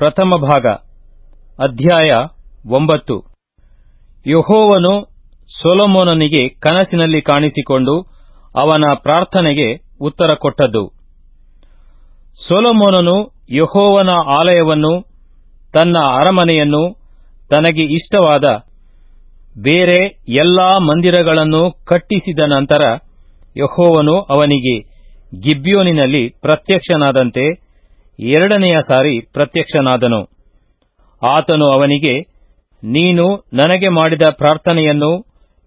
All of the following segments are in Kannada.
ಪ್ರಥಮ ಭಾಗ, ಅಧ್ಯಾಯ ಒಂಬತ್ತು. ಯೆಹೋವನು ಸೊಲೊಮೋನನಿಗೆ ಕನಸಿನಲ್ಲಿ ಕಾಣಿಸಿಕೊಂಡು ಅವನ ಪ್ರಾರ್ಥನೆಗೆ ಉತ್ತರ ಕೊಟ್ಟದ್ದು. ಸೊಲೊಮೋನನು ಯಹೋವನ ಆಲಯವನ್ನು, ತನ್ನ ಅರಮನೆಯನ್ನು, ತನಗೆ ಇಷ್ಟವಾದ ಬೇರೆ ಎಲ್ಲಾ ಮಂದಿರಗಳನ್ನು ಕಟ್ಟಿಸಿದ ನಂತರ ಯಹೋವನು ಅವನಿಗೆ ಗಿಬ್ಯೋನಿನಲ್ಲಿ ಪ್ರತ್ಯಕ್ಷನಾದಂತೆ ಎರಡನೆಯ ಸಾರಿ ಪ್ರತ್ಯಕ್ಷನಾದನು. ಆತನು ಅವನಿಗೆ, ನೀನು ನನಗೆ ಮಾಡಿದ ಪ್ರಾರ್ಥನೆಯನ್ನು,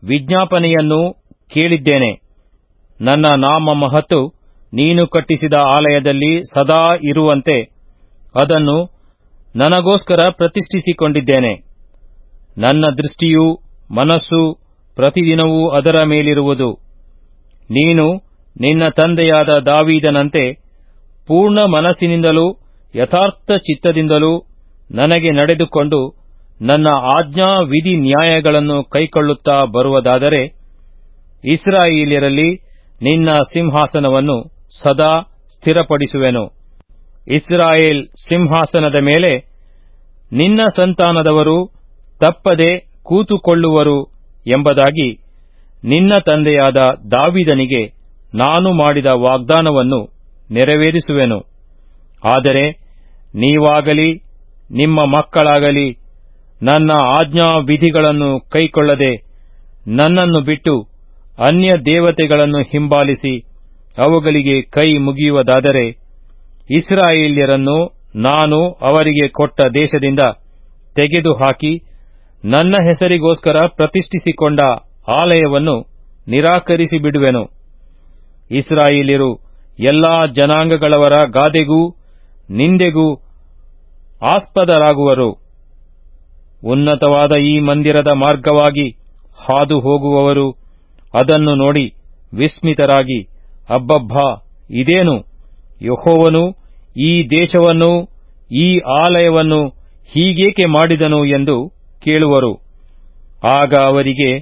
ವಿಜ್ಞಾಪನೆಯನ್ನು ಕೇಳಿದ್ದೇನೆ. ನನ್ನ ನಾಮ ಮಹತ್ತು ನೀನು ಕಟ್ಟಿಸಿದ ಆಲಯದಲ್ಲಿ ಸದಾ ಇರುವಂತೆ ಅದನ್ನು ನನಗೋಸ್ಕರ ಪ್ರತಿಷ್ಠಿಸಿಕೊಂಡಿದ್ದೇನೆ. ನನ್ನ ದೃಷ್ಟಿಯು, ಮನಸ್ಸು ಪ್ರತಿದಿನವೂ ಅದರ ಮೇಲಿರುವುದು. ನೀನು ನಿನ್ನ ತಂದೆಯಾದ ದಾವೀದನಂತೆ ಪೂರ್ಣ ಮನಸ್ಸಿನಿಂದಲೂ, ಯಥಾರ್ಥ ಚಿತ್ತದಿಂದಲೂ ನನಗೆ ನಡೆದುಕೊಂಡು ನನ್ನ ಆಜ್ಞಾ ವಿಧಿ ನ್ಯಾಯಗಳನ್ನು ಕೈಕೊಳ್ಳುತ್ತಾ ಬರುವುದಾದರೆ, ಇಸ್ರಾಯೇಲ್ಯರಲ್ಲಿ ನಿನ್ನ ಸಿಂಹಾಸನವನ್ನು ಸದಾ ಸ್ಥಿರಪಡಿಸುವೆನು. ಇಸ್ರಾಯೇಲ್ ಸಿಂಹಾಸನದ ಮೇಲೆ ನಿನ್ನ ಸಂತಾನದವರು ತಪ್ಪದೆ ಕೂತುಕೊಳ್ಳುವರು ಎಂಬುದಾಗಿ ನಿನ್ನ ತಂದೆಯಾದ ದಾವಿದನಿಗೆ ನಾನು ಮಾಡಿದ ವಾಗ್ದಾನವನ್ನು ನೆರವೇರಿಸುವೆನು. ಆದರೆ ನೀವಾಗಲಿ, ನಿಮ್ಮ ಮಕ್ಕಳಾಗಲಿ, ನನ್ನ ಆಜ್ಞಾ ವಿಧಿಗಳನ್ನು ಕೈಕೊಳ್ಳದೆ ನನ್ನನ್ನು ಬಿಟ್ಟು ಅನ್ಯ ದೇವತೆಗಳನ್ನು ಹಿಂಬಾಲಿಸಿ ಅವುಗಳಿಗೆ ಕೈ ಮುಗಿಯುವುದಾದರೆ ಇಸ್ರಾಯೇಲ್ಯರನ್ನು ನಾನು ಅವರಿಗೆ ಕೊಟ್ಟ ದೇಶದಿಂದ ತೆಗೆದುಹಾಕಿ ನನ್ನ ಹೆಸರಿಗೋಸ್ಕರ ಪ್ರತಿಷ್ಠಿಸಿಕೊಂಡ ಆಲಯವನ್ನು ನಿರಾಕರಿಸಿ ಬಿಡುವೆನು ಇಸ್ರಾಯೇಲ್ಯರು ಎಲ್ಲಾ ಜನಾಂಗಗಳವರ ಗಾದೆಗೂ, ನಿಂದೆಗೂ ಆಸ್ಪದರಾಗುವರು. ಉನ್ನತವಾದ ಈ ಮಂದಿರದ ಮಾರ್ಗವಾಗಿ ಹಾದು ಹೋಗುವವರು ಅದನ್ನು ನೋಡಿ ವಿಸ್ಮಿತರಾಗಿ, ಅಬ್ಬಬ್ಬಾ, ಇದೇನು? ಯಹೋವನು ಈ ದೇಶವನ್ನು, ಈ ಆಲಯವನ್ನು ಹೀಗೇಕೆ ಮಾಡಿದನು? ಎಂದು ಕೇಳುವರು. ಆಗ ಅವರಿಗೆ,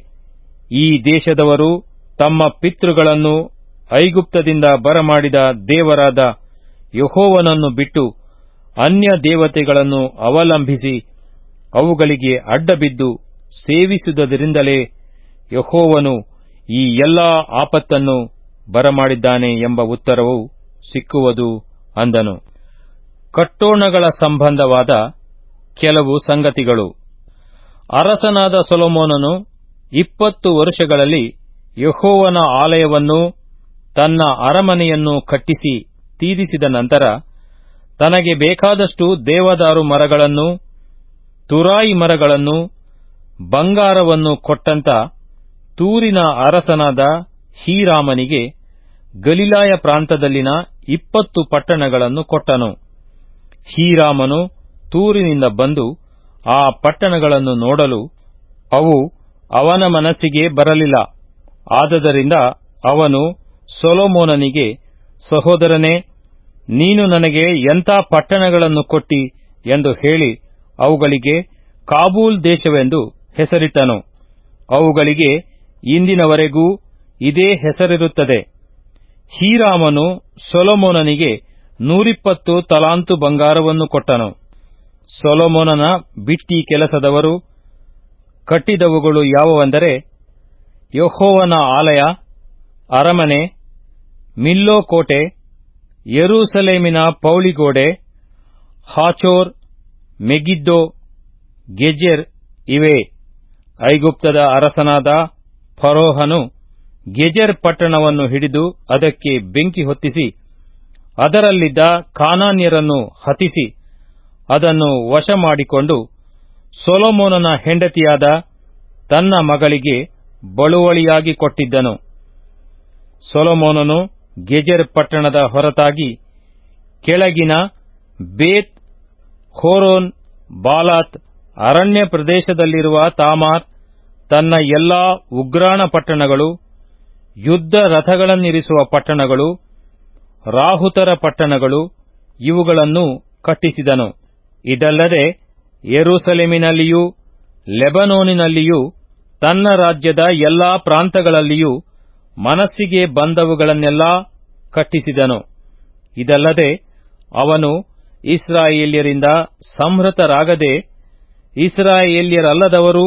ಈ ದೇಶದವರು ತಮ್ಮ ಪಿತೃಗಳನ್ನು ಐಗುಪ್ತದಿಂದ ಬರಮಾಡಿದ ದೇವರಾದ ಯಹೋವನನ್ನು ಬಿಟ್ಟು ಅನ್ಯ ದೇವತೆಗಳನ್ನು ಅವಲಂಬಿಸಿ ಅವುಗಳಿಗೆ ಅಡ್ಡಬಿದ್ದು ಸೇವಿಸುವುದರಿಂದಲೇ ಯಹೋವನು ಈ ಎಲ್ಲಾ ಆಪತ್ತನ್ನು ಬರಮಾಡಿದ್ದಾನೆ ಎಂಬ ಉತ್ತರವು ಸಿಕ್ಕುವುದು ಅಂದನು. ಕಟ್ಟೋಣಗಳ ಸಂಬಂಧವಾದ ಕೆಲವು ಸಂಗತಿಗಳು. ಅರಸನಾದ ಸೊಲೊಮೋನನು ಇಪ್ಪತ್ತು ವರ್ಷಗಳಲ್ಲಿ ಯಹೋವನ ಆಲಯವನ್ನು ತನ್ನ ಅರಮನೆಯನ್ನು ಕಟ್ಟಿಸಿ ತೀರಿಸಿದ ನಂತರ ತನಗೆ ಬೇಕಾದಷ್ಟು ದೇವದಾರು ಮರಗಳನ್ನು, ತುರಾಯಿ ಮರಗಳನ್ನು, ಬಂಗಾರವನ್ನು ಕೊಟ್ಟಂತ ತೂರಿನ ಅರಸನಾದ ಹೀರಾಮನಿಗೆ ಗಲಿಲಾಯ ಪ್ರಾಂತದಲ್ಲಿನ ಇಪ್ಪತ್ತು ಪಟ್ಟಣಗಳನ್ನು ಕೊಟ್ಟನು. ಹೀರಾಮನು ತೂರಿನಿಂದ ಬಂದು ಆ ಪಟ್ಟಣಗಳನ್ನು ನೋಡಲು ಅವು ಅವನ ಮನಸ್ಸಿಗೆ ಬರಲಿಲ್ಲ. ಆದದರಿಂದ ಅವನು ಸೊಲೊಮೋನನಿಗೆ, ಸಹೋದರನೇ, ನೀನು ನನಗೆ ಎಂಥ ಪಟ್ಟಣಗಳನ್ನು ಕೊಟ್ಟಿ ಎಂದು ಹೇಳಿ ಅವುಗಳಿಗೆ ಕಾಬೂಲ್ ದೇಶವೆಂದು ಹೆಸರಿಟ್ಟನು. ಅವುಗಳಿಗೆ ಇಂದಿನವರೆಗೂ ಇದೇ ಹೆಸರಿರುತ್ತದೆ. ಹೀರಾಮನು ಸೊಲೊಮೋನನಿಗೆ ನೂರಿಪ್ಪತ್ತು ತಲಾಂತು ಬಂಗಾರವನ್ನು ಕೊಟ್ಟನು. ಸೊಲೊಮೋನನ ಬಿಟ್ಟಿ ಕೆಲಸದವರು ಕಟ್ಟಿದವುಗಳು ಯಾವುವೆಂದರೆ ಯೆಹೋವನ ಆಲಯ ಅರಮನೆ, ಮಿಲ್ಲೋ ಕೋಟೆ, ಯರೂಸಲೇಮಿನ ಪೌಳಿಗೋಡೆ, ಹಾಚೋರ್, ಮೆಗಿದ್ದೋ, ಗೆಜೆರ್ ಇವೆ. ಐಗುಪ್ತದ ಅರಸನಾದ ಫರೋಹನು ಗೆಜೆರ್ ಪಟ್ಟಣವನ್ನು ಹಿಡಿದು ಅದಕ್ಕೆ ಬೆಂಕಿ ಹೊತ್ತಿಸಿ, ಅದರಲ್ಲಿದ್ದ ಕಾನಾನ್ಯರನ್ನು ಹತಿಸಿ ಅದನ್ನು ವಶ ಮಾಡಿಕೊಂಡು ಸೊಲೊಮೋನನ ಹೆಂಡತಿಯಾದ ತನ್ನ ಮಗಳಿಗೆ ಬಳುವಳಿಯಾಗಿ ಕೊಟ್ಟಿದ್ದನು. ಸೊಲೊಮೋನನು ಗೆಜೆರ್ ಪಟ್ಟಣದ ಹೊರತಾಗಿ ಕೆಳಗಿನ ಬೇತ್ ಹೋರೋನ್ ಬಾಲಾತ್ ಅರಣ್ಯ ಪ್ರದೇಶದಲ್ಲಿರುವ ತಾಮಾರ್ ತನ್ನ ಎಲ್ಲಾ ಉಗ್ರಾಣ ಪಟ್ಟಣಗಳು, ಯುದ್ಧ ರಥಗಳನ್ನಿರಿಸುವ ಪಟ್ಟಣಗಳು, ರಾಹುತರ ಪಟ್ಟಣಗಳು ಇವುಗಳನ್ನು ಕಟ್ಟಿಸಿದನು. ಇದಲ್ಲದೆ ಯೆರೂಸಲೇಮಿನಲ್ಲಿಯೂ ಲೆಬನೋನಿನಲ್ಲಿಯೂ ತನ್ನ ರಾಜ್ಯದ ಎಲ್ಲಾ ಪ್ರಾಂತಗಳಲ್ಲಿಯೂ ಮನಸ್ಸಿಗೆ ಬಂದವುಗಳನ್ನೆಲ್ಲ ಕಟ್ಟಿಸಿದನು. ಇದಲ್ಲದೆ ಅವನು ಇಸ್ರಾಯೇಲ್ಯರಿಂದ ಸಂಹೃತರಾಗದೆ ಇಸ್ರಾಯೇಲ್ಯರಲ್ಲದವರು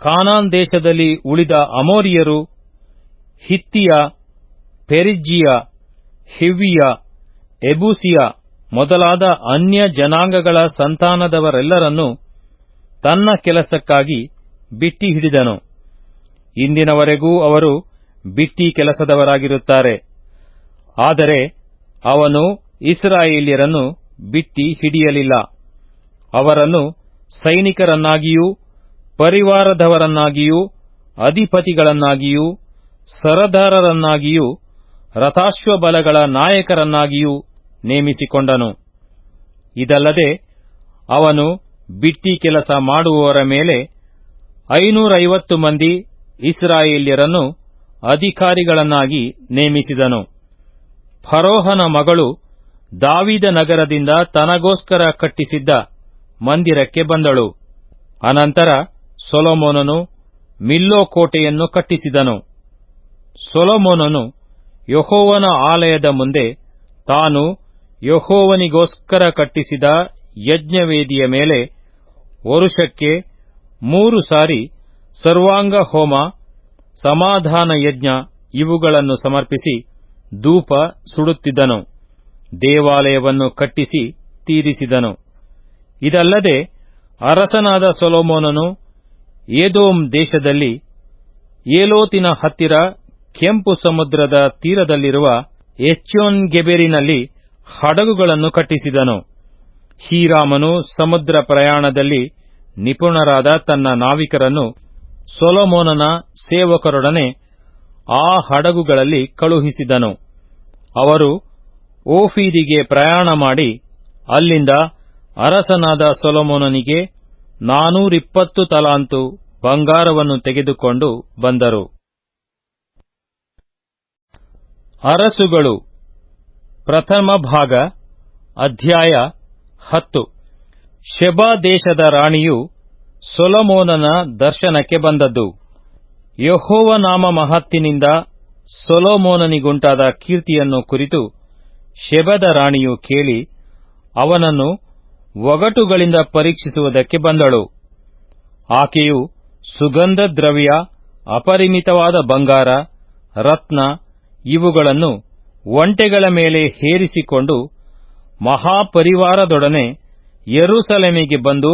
ಕಾನಾನ್ ದೇಶದಲ್ಲಿ ಉಳಿದ ಅಮೋರಿಯರು, ಹಿತ್ತಿಯ, ಪೆರಿಜ್ಜಿಯ, ಹಿವ್ವಿಯ, ಎಬೂಸಿಯ ಮೊದಲಾದ ಅನ್ಯ ಜನಾಂಗಗಳ ಸಂತಾನದವರೆಲ್ಲರನ್ನೂ ತನ್ನ ಕೆಲಸಕ್ಕಾಗಿ ಬಿಟ್ಟಿ ಹಿಡಿದನು ಇಂದಿನವರೆಗೂ ಅವರು ಬಿಟ್ಟಿ ಕೆಲಸದವರಾಗಿರುತ್ತಾರೆ. ಆದರೆ ಅವನು ಇಸ್ರಾಯೇಲಿಯರನ್ನು ಬಿಟ್ಟಿ ಹಿಡಿಯಲಿಲ್ಲ. ಅವರನ್ನು ಸೈನಿಕರನ್ನಾಗಿಯೂ, ಪರಿವಾರದವರನ್ನಾಗಿಯೂ, ಅಧಿಪತಿಗಳನ್ನಾಗಿಯೂ, ಸರದಾರರನ್ನಾಗಿಯೂ, ರಥಾಶ್ವಬಲಗಳ ನಾಯಕರನ್ನಾಗಿಯೂ ನೇಮಿಸಿಕೊಂಡನು. ಇದಲ್ಲದೆ ಅವನು ಬಿಟ್ಟಿ ಕೆಲಸ ಮಾಡುವವರ ಮೇಲೆ ಐನೂರೈವತ್ತು ಮಂದಿ ಇಸ್ರಾಯೇಲ್ಯರನ್ನು ಅಧಿಕಾರಿಗಳನ್ನಾಗಿ ನೇಮಿಸಿದನು. ಫರೋಹನ ಮಗಳು ದಾವಿದ ನಗರದಿಂದ ತನಗೋಸ್ಕರ ಕಟ್ಟಿಸಿದ್ದ ಮಂದಿರಕ್ಕೆ ಬಂದಳು. ಅನಂತರ ಸೊಲೊಮೋನನು ಮಿಲ್ಲೋ ಕೋಟೆಯನ್ನು ಕಟ್ಟಿಸಿದನು. ಸೊಲೊಮೋನನು ಯಹೋವನ ಆಲಯದ ಮುಂದೆ ತಾನು ಯಹೋವನಿಗೋಸ್ಕರ ಕಟ್ಟಿಸಿದ ಯಜ್ಞವೇದಿಯ ಮೇಲೆ ವರುಷಕ್ಕೆ ಮೂರು ಸಾರಿ ಸರ್ವಾಂಗ ಹೋಮ ಸಮಾಧಾನ ಯಜ್ಞ ಇವುಗಳನ್ನು ಸಮರ್ಪಿಸಿ ಧೂಪ ಸುಡುತ್ತಿದ್ದನು, ದೇವಾಲಯವನ್ನು ಕಟ್ಟಿಸಿ ತೀರಿಸಿದನು. ಇದಲ್ಲದೆ ಅರಸನಾದ ಸೊಲೋಮೋನನು ಏದೋಮ್ ದೇಶದಲ್ಲಿ ಏಲೋತಿನ ಹತ್ತಿರ ಕೆಂಪು ಸಮುದ್ರದ ತೀರದಲ್ಲಿರುವ ಎಚ್ಯೋನ್ ಗೆಬೆರಿನಲ್ಲಿ ಹಡಗುಗಳನ್ನು ಕಟ್ಟಿಸಿದನು. ಹೀರಾಮನು ಸಮುದ್ರ ಪ್ರಯಾಣದಲ್ಲಿ ನಿಪುಣರಾದ ತನ್ನ ನಾವಿಕರನ್ನು ಸೊಲೊಮೋನನ ಸೇವಕರೊಡನೆ ಆ ಹಡಗುಗಳಲ್ಲಿ ಕಳುಹಿಸಿದನು. ಅವರು ಓಫೀರಿಗೆ ಪ್ರಯಾಣ ಮಾಡಿ, ಅಲ್ಲಿಂದ ಅರಸನಾದ ಸೊಲೊಮೋನನಿಗೆ ನಾನೂರಿಪ್ಪತ್ತು ತಲಾಂತು ಬಂಗಾರವನ್ನು ತೆಗೆದುಕೊಂಡು ಬಂದರು. ಅರಸುಗಳು, ಪ್ರಥಮ ಭಾಗ, ಅಧ್ಯಾಯ ಹತ್ತು. ಶೆಬಾ ದೇಶದ ರಾಣಿಯು ಸೊಲೊಮೋನನ ದರ್ಶನಕ್ಕೆ ಬಂದದ್ದು. ಯಹೋವ ನಾಮ ಮಹತ್ತಿನಿಂದ ಸೊಲೊಮೋನನಿಗುಂಟಾದ ಕೀರ್ತಿಯನ್ನು ಕುರಿತು ಶೆಬದ ರಾಣಿಯು ಕೇಳಿ ಅವನನ್ನು ಒಗಟುಗಳಿಂದ ಪರೀಕ್ಷಿಸುವುದಕ್ಕೆ ಬಂದಳು. ಆಕೆಯು ಸುಗಂಧ ದ್ರವ್ಯ ಅಪರಿಮಿತವಾದ ಬಂಗಾರ, ರತ್ನ ಇವುಗಳನ್ನು ಒಂಟೆಗಳ ಮೇಲೆ ಹೇರಿಸಿಕೊಂಡು ಮಹಾಪರಿವಾರದೊಡನೆ ಯೆರೂಸಲೇಮಿಗೆ ಬಂದು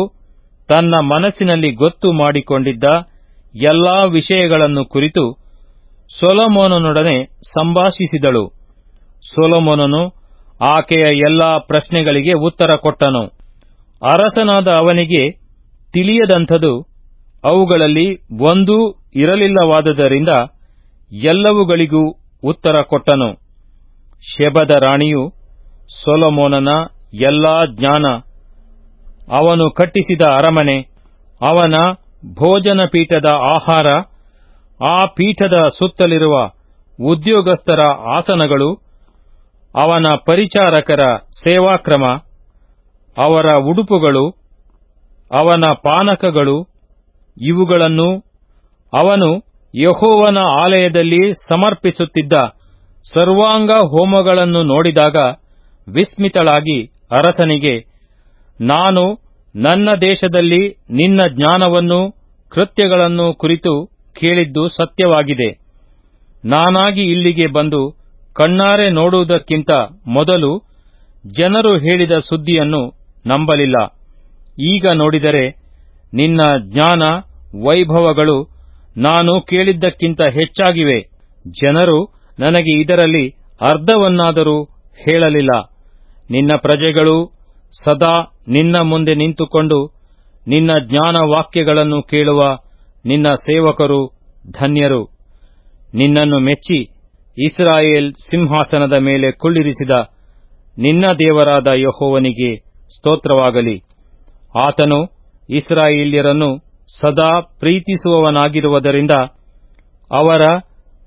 ತನ್ನ ಮನಸ್ಸಿನಲ್ಲಿ ಗೊತ್ತು ಮಾಡಿಕೊಂಡಿದ್ದ ಎಲ್ಲಾ ವಿಷಯಗಳನ್ನು ಕುರಿತು ಸೊಲೊಮೋನನೊಡನೆ ಸಂಭಾಷಿಸಿದಳು. ಸೊಲೊಮೋನನು ಆಕೆಯ ಎಲ್ಲಾ ಪ್ರಶ್ನೆಗಳಿಗೆ ಉತ್ತರ ಕೊಟ್ಟನು. ಅರಸನಾದ ಅವನಿಗೆ ತಿಳಿಯದಂಥದು ಅವುಗಳಲ್ಲಿ ಒಂದೂ ಇರಲಿಲ್ಲವಾದದರಿಂದ ಎಲ್ಲವುಗಳಿಗೂ ಉತ್ತರ ಕೊಟ್ಟನು. ಶೆಬದ ರಾಣಿಯು ಸೊಲೊಮೋನನ ಎಲ್ಲಾ ಜ್ಞಾನ ಅವನು ಕಟ್ಟಿಸಿದ ಅರಮನೆ, ಅವನ ಭೋಜನ ಪೀಠದ ಆಹಾರ, ಆ ಪೀಠದ ಸುತ್ತಲಿರುವ ಉದ್ಯೋಗಸ್ಥರ ಆಸನಗಳು, ಅವನ ಪರಿಚಾರಕರ ಸೇವಾಕ್ರಮ, ಅವರ ಉಡುಪುಗಳು, ಅವನ ಪಾನಕಗಳು, ಇವುಗಳನ್ನು ಅವನು ಯಹೋವನ ಆಲಯದಲ್ಲಿ ಸಮರ್ಪಿಸುತ್ತಿದ್ದ ಸರ್ವಾಂಗ ಹೋಮಗಳನ್ನು ನೋಡಿದಾಗ ವಿಸ್ಮಿತಳಾಗಿ ಅರಸನಿಗೆ ನಾನು ನನ್ನ ದೇಶದಲ್ಲಿ ನಿನ್ನ ಜ್ಞಾನವನ್ನು, ಕೃತ್ಯಗಳನ್ನು ಕುರಿತು ಕೇಳಿದ್ದು ಸತ್ಯವಾಗಿದೆ. ನಾನಾಗಿ ಇಲ್ಲಿಗೆ ಬಂದು ಕಣ್ಣಾರೆ ನೋಡುವುದಕ್ಕಿಂತ ಮೊದಲು ಜನರು ಹೇಳಿದ ಸುದ್ದಿಯನ್ನು ನಂಬಲಿಲ್ಲ. ಈಗ ನೋಡಿದರೆ ನಿನ್ನ ಜ್ಞಾನ, ವೈಭವಗಳು ನಾನು ಕೇಳಿದ್ದಕ್ಕಿಂತ ಹೆಚ್ಚಾಗಿವೆ. ಜನರು ನನಗೆ ಇದರಲ್ಲಿ ಅರ್ಧವನ್ನಾದರೂ ಹೇಳಲಿಲ್ಲ. ನಿನ್ನ ಪ್ರಜೆಗಳು ಸದಾ ನಿನ್ನ ಮುಂದೆ ನಿಂತುಕೊಂಡು ನಿನ್ನ ಜ್ಞಾನ ವಾಕ್ಯಗಳನ್ನು ಕೇಳುವ ನಿನ್ನ ಸೇವಕರು ಧನ್ಯರು. ನಿನ್ನನ್ನು ಮೆಚ್ಚಿ ಇಸ್ರಾಯೇಲ್ ಸಿಂಹಾಸನದ ಮೇಲೆ ಕುಳ್ಳಿರಿಸಿದ ನಿನ್ನ ದೇವರಾದ ಯಹೋವನಿಗೆ ಸ್ತೋತ್ರವಾಗಲಿ. ಆತನು ಇಸ್ರಾಯೇಲ್ಯರನ್ನು ಸದಾ ಪ್ರೀತಿಸುವವನಾಗಿರುವುದರಿಂದ ಅವರ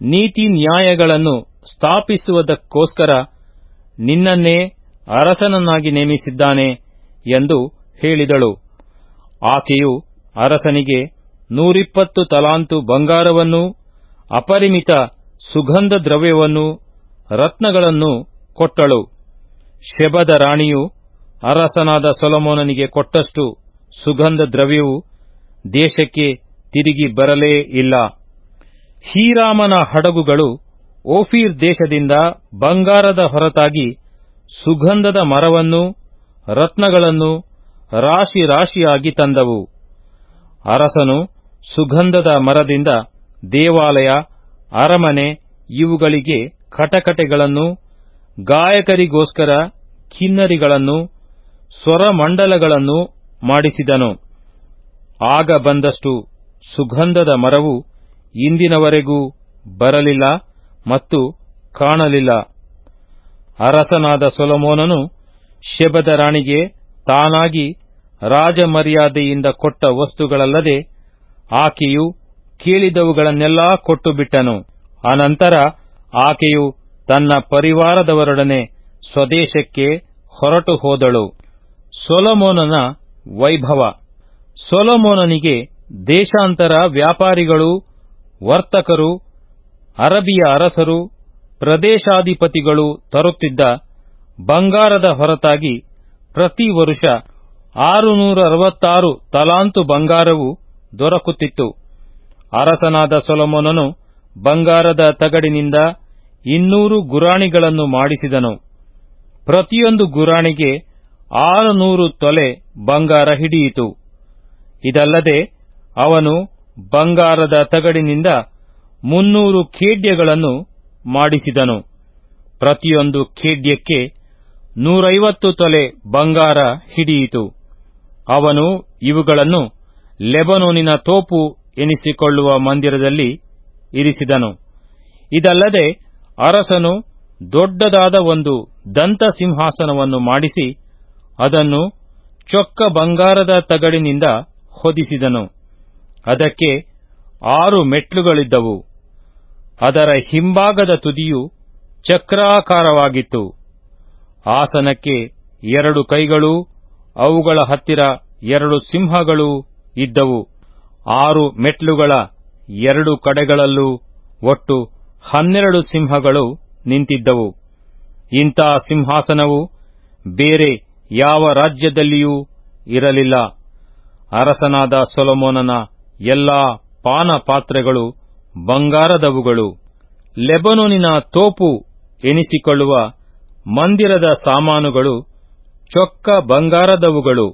ನೀತಿ ನ್ಯಾಯಗಳನ್ನು ಸ್ಥಾಪಿಸುವುದಕ್ಕೋಸ್ಕರ ನಿನ್ನನ್ನೇ ಅರಸನನ್ನಾಗಿ ನೇಮಿಸಿದ್ದಾನೆ ಎಂದು ಹೇಳಿದಳು. ಆಕೆಯು ಅರಸನಿಗೆ ನೂರಿಪ್ಪತ್ತು ತಲಾಂತು ಬಂಗಾರವನ್ನೂ, ಅಪರಿಮಿತ ಸುಗಂಧ ದ್ರವ್ಯವನ್ನೂ, ರತ್ನಗಳನ್ನು ಕೊಟ್ಟಳು. ಶೆಬದ ರಾಣಿಯು ಅರಸನಾದ ಸೊಲಮೋನನಿಗೆ ಕೊಟ್ಟಷ್ಟು ಸುಗಂಧ ದ್ರವ್ಯವು ದೇಶಕ್ಕೆ ತಿರುಗಿ ಬರಲೇ ಇಲ್ಲ. ಹೀರಾಮನ ಹಡಗುಗಳು ಓಫೀರ್ ದೇಶದಿಂದ ಬಂಗಾರದ ಹೊರತಾಗಿ ಸುಗಂಧದ ಮರವನ್ನು, ರತ್ನಗಳನ್ನು ರಾಶಿ ರಾಶಿಯಾಗಿ ತಂದವು. ಅರಸನು ಸುಗಂಧದ ಮರದಿಂದ ದೇವಾಲಯ, ಅರಮನೆ ಇವುಗಳಿಗೆ ಕಟಕಟೆಗಳನ್ನು, ಗಾಯಕರಿಗೋಸ್ಕರ ಕಿನ್ನರಿಗಳನ್ನು, ಸ್ವರಮಂಡಲಗಳನ್ನು ಮಾಡಿಸಿದನು. ಆಗ ಬಂದಷ್ಟು ಸುಗಂಧದ ಮರವು ಇಂದಿನವರೆಗೂ ಬರಲಿಲ್ಲ ಮತ್ತು ಕಾಣಲಿಲ್ಲ. ಅರಸನಾದ ಸೊಲಮೋನನು ಶೆಬದ ರಾಣಿಗೆ ತಾನಾಗಿ ರಾಜಮರ್ಯಾದೆಯಿಂದ ಕೊಟ್ಟ ವಸ್ತುಗಳಲ್ಲದೆ ಆಕೆಯು ಕೇಳಿದವುಗಳನ್ನೆಲ್ಲಾ ಕೊಟ್ಟು ಬಿಟ್ಟನು ಅನಂತರ ಆಕೆಯು ತನ್ನ ಪರಿವಾರದವರೊಡನೆ ಸ್ವದೇಶಕ್ಕೆ ಹೊರಟು ಹೋದಳು. ಸೊಲೊಮೋನನ ವೈಭವ. ಸೊಲೊಮೋನನಿಗೆ ದೇಶಾಂತರ ವ್ಯಾಪಾರಿಗಳು, ವರ್ತಕರು, ಅರಬಿಯ ಅರಸರು ಪ್ರದೇಶಾಧಿಪತಿಗಳು ತರುತ್ತಿದ್ದ ಬಂಗಾರದ ಹೊರತಾಗಿ ಪ್ರತಿ ವರುಷ ಆರುನೂರ ಅರವತ್ತಾರು ತಲಾಂತು ಬಂಗಾರವು ದೊರಕುತ್ತಿತ್ತು. ಅರಸನಾದ ಸೊಲೊಮೋನನು ಬಂಗಾರದ ತಗಡಿನಿಂದ ಇನ್ನೂರು ಗುರಾಣಿಗಳನ್ನು ಮಾಡಿಸಿದನು. ಪ್ರತಿಯೊಂದು ಗುರಾಣಿಗೆ ಆರುನೂರು ತೊಲೆ ಬಂಗಾರ ಹಿಡಿಯಿತು. ಇದಲ್ಲದೆ ಅವನು ಬಂಗಾರದ ತಗಡಿನಿಂದ ಮುನ್ನೂರು ಖೇಡ್ಯಗಳನ್ನು ಮಾಡಿಸಿದನು. ಪ್ರತಿಯೊಂದು ಖೇಡ್ಯಕ್ಕೆ ನೂರೈವತ್ತು ತೊಲೆ ಬಂಗಾರ ಹಿಡಿಯಿತು. ಅವನು ಇವುಗಳನ್ನು ಲೆಬನೋನಿನ ತೋಪು ಎನಿಸಿಕೊಳ್ಳುವ ಮಂದಿರದಲ್ಲಿ ಇರಿಸಿದನು. ಇದಲ್ಲದೆ ಅರಸನು ದೊಡ್ಡದಾದ ಒಂದು ದಂತ ಸಿಂಹಾಸನವನ್ನು ಮಾಡಿಸಿ ಅದನ್ನು ಚೊಕ್ಕ ಬಂಗಾರದ ತಗಡಿನಿಂದ ಹೊದಿಸಿದನು. ಅದಕ್ಕೆ ಆರು ಮೆಟ್ಲುಗಳಿದ್ದವು. ಅದರ ಹಿಂಭಾಗದ ತುದಿಯು ಚಕ್ರಾಕಾರವಾಗಿತ್ತು. ಆಸನಕ್ಕೆ ಎರಡು ಕೈಗಳು, ಅವುಗಳ ಹತ್ತಿರ ಎರಡು ಸಿಂಹಗಳು ಇದ್ದವು. ಆರು ಮೆಟ್ಲುಗಳ ಎರಡು ಕಡೆಗಳಲ್ಲೂ ಒಟ್ಟು ಹನ್ನೆರಡು ಸಿಂಹಗಳು ನಿಂತಿದ್ದವು. ಇಂಥ ಸಿಂಹಾಸನವು ಬೇರೆ ಯಾವ ರಾಜ್ಯದಲ್ಲಿಯೂ ಇರಲಿಲ್ಲ. ಅರಸನಾದ ಸೊಲೊಮೋನನ ಎಲ್ಲಾ ಪಾನ ಪಾತ್ರೆಗಳು ಬಂಗಾರದವುಗಳು. ಲೆಬನೋನಿನ ತೋಪು ಎನಿಸಿಕೊಳ್ಳುವ ಮಂದಿರದ ಸಾಮಾನುಗಳು ಚೊಕ್ಕ ಬಂಗಾರದವುಗಳು.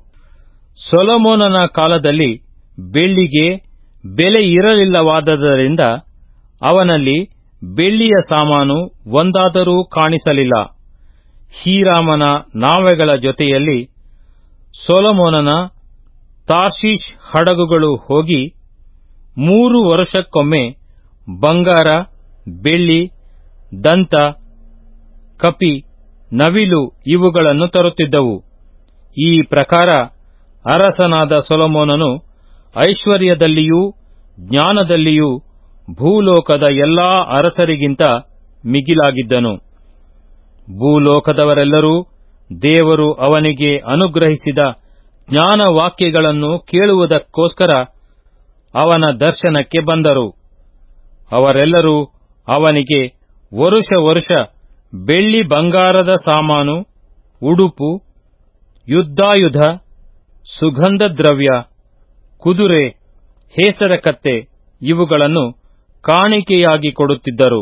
ಸೊಲೊಮೋನನ ಕಾಲದಲ್ಲಿ ಬೆಳ್ಳಿಗೆ ಬೆಲೆ ಇರಲಿಲ್ಲವಾದ್ದರಿಂದ ಅವನಲ್ಲಿ ಬೆಳ್ಳಿಯ ಸಾಮಾನು ಒಂದಾದರೂ ಕಾಣಿಸಲಿಲ್ಲ. ಹೀರಾಮನ ನಾವೆಗಳ ಜೊತೆಯಲ್ಲಿ ಸೊಲೊಮೋನನ ತಾರ್ಷೀಷ್ ಹಡಗುಗಳು ಹೋಗಿ ಮೂರು ವರ್ಷಕ್ಕೊಮ್ಮೆ ಬಂಗಾರ, ಬೆಳ್ಳಿ, ದಂತ, ಕಪಿ, ನವಿಲು ಇವುಗಳನ್ನು ತರುತ್ತಿದ್ದವು. ಈ ಪ್ರಕಾರ ಅರಸನಾದ ಸೊಲೊಮೋನನು ಐಶ್ವರ್ಯದಲ್ಲಿಯೂ, ಜ್ಞಾನದಲ್ಲಿಯೂ, ಭೂಲೋಕದ ಎಲ್ಲಾ ಅರಸರಿಗಿಂತ ಮಿಗಿಲಾಗಿದ್ದನು. ಭೂಲೋಕದವರೆಲ್ಲರೂ ದೇವರು ಅವನಿಗೆ ಅನುಗ್ರಹಿಸಿದ ಜ್ಞಾನವಾಕ್ಯಗಳನ್ನು ಕೇಳುವುದಕ್ಕೋಸ್ಕರ ಅವನ ದರ್ಶನಕ್ಕೆ ಬಂದರು. ಅವರೆಲ್ಲರೂ ಅವನಿಗೆ ವರುಷ ವರುಷ ಬೆಳ್ಳಿ ಬಂಗಾರದ ಸಾಮಾನು, ಉಡುಪು, ಯುದ್ಧಾಯುಧ, ಸುಗಂಧ ದ್ರವ್ಯ, ಕುದುರೆ ಹೇಸರಕತ್ತೆ ಇವುಗಳನ್ನು ಕಾಣಿಕೆಯಾಗಿ ಕೊಡುತ್ತಿದ್ದರು.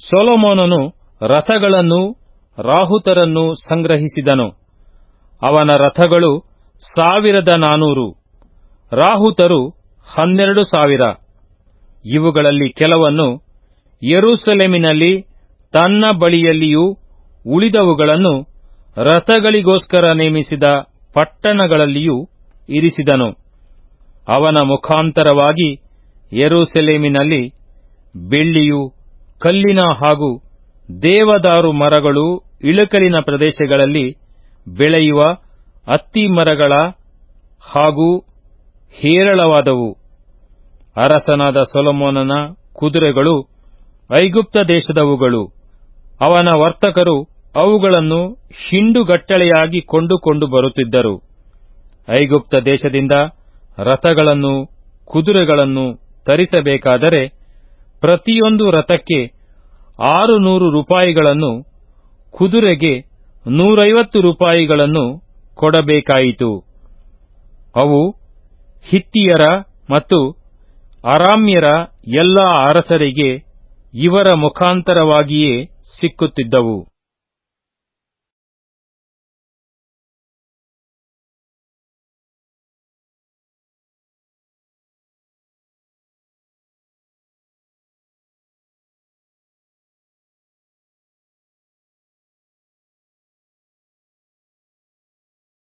ಸೊಲೊಮೋನನು ರಥಗಳನ್ನೂ ರಾಹುತರನ್ನು ಸಂಗ್ರಹಿಸಿದನು. ಅವನ ರಥಗಳು ಸಾವಿರದ ನಾನೂರು, ರಾಹುತರು ಹನ್ನೆರಡು ಸಾವಿರ. ಇವುಗಳಲ್ಲಿ ಕೆಲವನ್ನು ಯೆರೂಸಲೇಮಿನಲ್ಲಿ ತನ್ನ ಬಳಿಯಲ್ಲಿಯೂ ಉಳಿದವುಗಳನ್ನು ರಥಗಳಿಗೋಸ್ಕರ ನೇಮಿಸಿದ ಪಟ್ಟಣಗಳಲ್ಲಿಯೂ ಇರಿಸಿದನು. ಅವನ ಮುಖಾಂತರವಾಗಿ ಯೆರೂಸಲೇಮಿನಲ್ಲಿ ಬೆಳ್ಳಿಯು, ಕಲ್ಲಿನ ಹಾಗೂ ದೇವದಾರು ಮರಗಳು ಇಳಕಲಿನ ಪ್ರದೇಶಗಳಲ್ಲಿ ಬೆಳೆಯುವ ಅತ್ತಿ ಮರಗಳ ಹಾಗೂ ಹೇರಳವಾದವು. ಅರಸನಾದ ಸೊಲೊಮೋನನ ಕುದುರೆಗಳು ಐಗುಪ್ತ ದೇಶದವುಗಳು. ಅವನ ವರ್ತಕರು ಅವುಗಳನ್ನು ಹಿಂಡುಗಟ್ಟಳೆಯಾಗಿ ಕೊಂಡುಕೊಂಡು ಬರುತ್ತಿದ್ದರು. ಐಗುಪ್ತ ದೇಶದಿಂದ ರಥಗಳನ್ನು, ಕುದುರೆಗಳನ್ನು ತರಿಸಬೇಕಾದರೆ ಪ್ರತಿಯೊಂದು ರಥಕ್ಕೆ ಆರು ನೂರು ರೂಪಾಯಿಗಳನ್ನು, ಕುದುರೆಗೆ ನೂರೈವತ್ತು ರೂಪಾಯಿಗಳನ್ನು ಕೊಡಬೇಕಾಯಿತು. ಅವು ಹಿತ್ತಿಯರ ಮತ್ತು ಅರಾಮ್ಯರ ಎಲ್ಲ ಅರಸರಿಗೆ ಇವರ ಮುಖಾಂತರವಾಗಿಯೇ ಸಿಕ್ಕುತ್ತಿದ್ದವು.